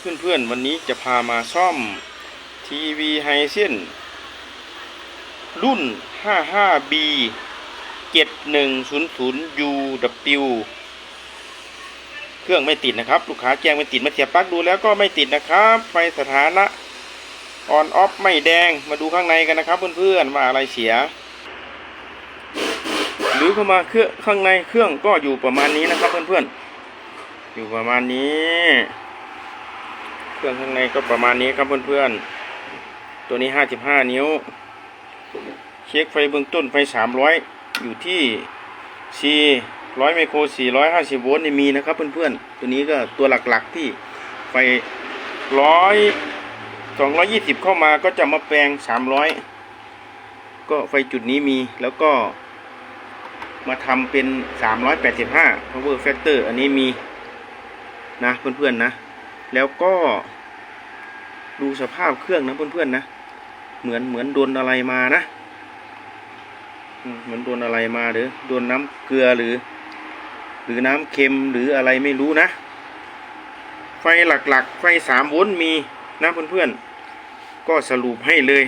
เพื่อนๆวันนี้จะพามาซ่อมทีวีไฮเซนรุ่น 55B 7100 UW เครื่องไม่ติดนะครับ ลูกค้าแจ้งไม่ติดมาเสียบปลั๊กดูแล้วก็ไม่ติดนะครับ ไฟสถานะออนออฟไม่แดงมาดูข้างในกันนะครับเพื่อนๆว่าอะไรเสีย หรือเข้ามาเครื่องข้างในเครื่องก็อยู่ประมาณนี้นะครับเพื่อนๆอยู่ประมาณนี้ เครื่องข้างในก็ประมาณนี้ครับเพื่อนๆ ตัวนี้ 55 นิ้ว เช็คไฟเบื้องต้นไฟ 300 อยู่ที่ C 100ไมโคร 450 โวลต์นี่มีนะครับเพื่อนๆ ตัวนี้ก็ตัวหลักๆที่ไฟ 100 220 เข้ามาก็จะมาแปลง 300 ก็ไฟจุดนี้มีแล้วก็มาทำเป็น 385 power factor อันนี้มีนะเพื่อนๆนะ แล้วก็ดูสภาพเครื่องนะเพื่อนๆนะ เหมือนเหมือนโดนอะไรมานะเหมือนโดนอะไรมาหรือโดนน้ำเกลือหรือ หรือน้ำเค็มหรืออะไรไม่รู้นะ ไฟหลักๆ ไฟสามโวลต์มีนะเพื่อนๆ ก็สรุปให้เลย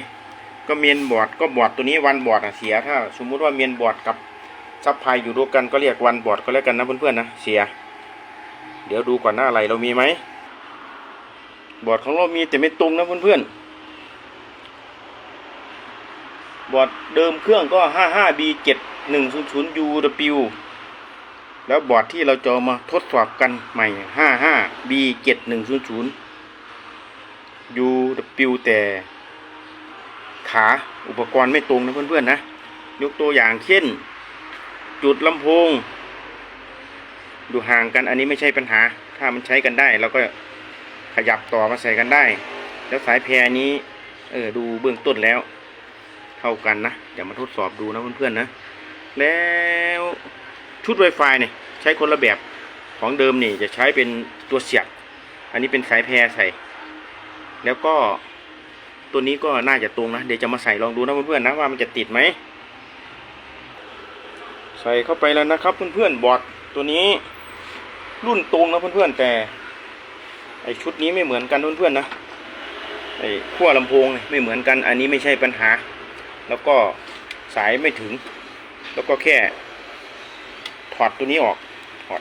ก็เมียนบอร์ดก็บอร์ดตัวนี้วันบอร์ดอะเสียถ้า สมมุติว่าเมียนบอร์ดกับซับไพอยู่ด้วยกันก็เรียกวันบอร์ดก็แล้วกันนะเพื่อนๆนะเสีย เดี๋ยวดูก่อนหน้าอะไรเรามีไหม บอร์ดของเรามีแต่ไม่ตรงนะเพื่อนๆ บอร์ดเดิมเครื่องก็ 55B 7100 UW แล้วบอร์ดที่เราจะมาทดสอบกันใหม่ 55B 7100 UW แต่ขาอุปกรณ์ไม่ตรงนะเพื่อนๆนะ ยกตัวอย่างเช่น จุดลำโพง ดูห่างกันอันนี้ไม่ใช่ปัญหา ถ้ามันใช้กันได้เราก็ ขยับต่อมาใส่กันได้ แล้วสายแพรนี้ เออดูเบื้องต้นแล้ว เท่ากันนะเดี๋ยวมาทดสอบดูนะเพื่อนๆนะ แล้วชุด Wi-Fi เนี่ยใช้คนละแบบของเดิมนี่จะใช้เป็นตัวเสียบ อันนี้เป็นสายแพรใส่ แล้วก็ตัวนี้ก็น่าจะตรงนะ เดี๋ยวจะมาใส่ลองดูนะเพื่อนๆนะว่ามันจะติดไหม ใส่เข้าไปแล้วนะครับเพื่อนๆบอร์ดตัวนี้รุ่นตรงนะเพื่อนๆแต่ ไอชุดนี้ไม่เหมือนกันเพื่อนๆนะไอขั้วลำโพงไม่เหมือนกัน อันนี้ไม่ใช่ปัญหา แล้วก็สายไม่ถึง แล้วก็แค่ ถอดตัวนี้ออกถอด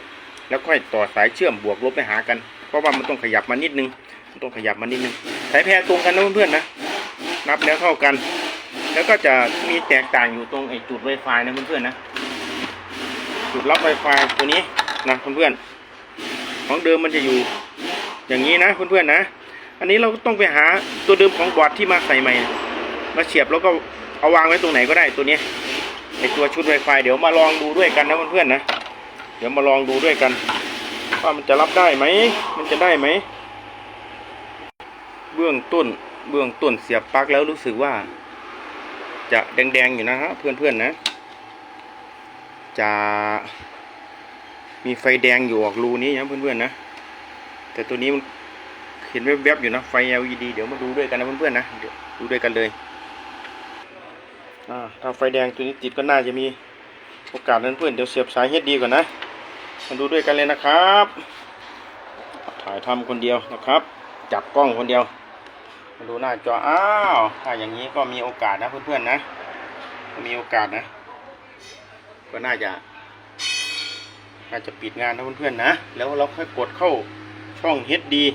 แล้วค่อยต่อสายเชื่อมบวกลบไปหากัน เพราะว่ามันต้องขยับมานิดนึงต้องขยับมานิดนึงสายแพรตรงกันนะเพื่อนๆนะนับแล้วเท่ากัน แล้วก็จะมีแตกต่างอยู่ตรงไอจุด Wi-Fi นะเพื่อนๆนะจุดรับ Wi-Fi ตัวนี้นะเพื่อนๆของเดิมมันจะอยู่ อย่างนี้นะเพื่อนๆนะ อันนี้เราต้องไปหาตัวเดิมของบอร์ดที่มาใส่ใหม่ มาเสียบแล้วก็เอาวางไว้ตรงไหนก็ได้ตัวนี้ไอตัวชุด Wi-Fi เดี๋ยวมาลองดูด้วยกันนะเพื่อนๆนะ เดี๋ยวมาลองดูด้วยกัน ว่ามันจะรับได้ไหม มันจะได้ไหม เบื้องต้นเบื้องต้นเสียบปลั๊กแล้วรู้สึกว่า จะแดงๆอยู่นะฮะเพื่อนๆนะ จะมีไฟแดงอยู่ออกรูนี้นะเพื่อนๆนะ แต่ตัวนี้มันเห็นแวบๆอยู่นะไฟ LED เดี๋ยวมาดูด้วยกันนะเพื่อนๆนะเดี๋ยวดูด้วยกันเลยอ่าถ้าไฟแดงตัวนี้ติดก็น่าจะมีโอกาสนั้นเพื่อนเดี๋ยวเสียบสายเฮดดีก่อนนะมาดูด้วยกันเลยนะครับ ถ่ายทำคนเดียวนะครับ จับกล้องคนเดียวมาดูหน้าจออ้าวถ้าอย่างนี้ก็มีโอกาสนะเพื่อนๆนะมีโอกาสนะ ก็น่าจะน่าจะปิดงานนะเพื่อนๆนะ แล้วเราค่อยกดเข้า ช่องเฮ็ดดี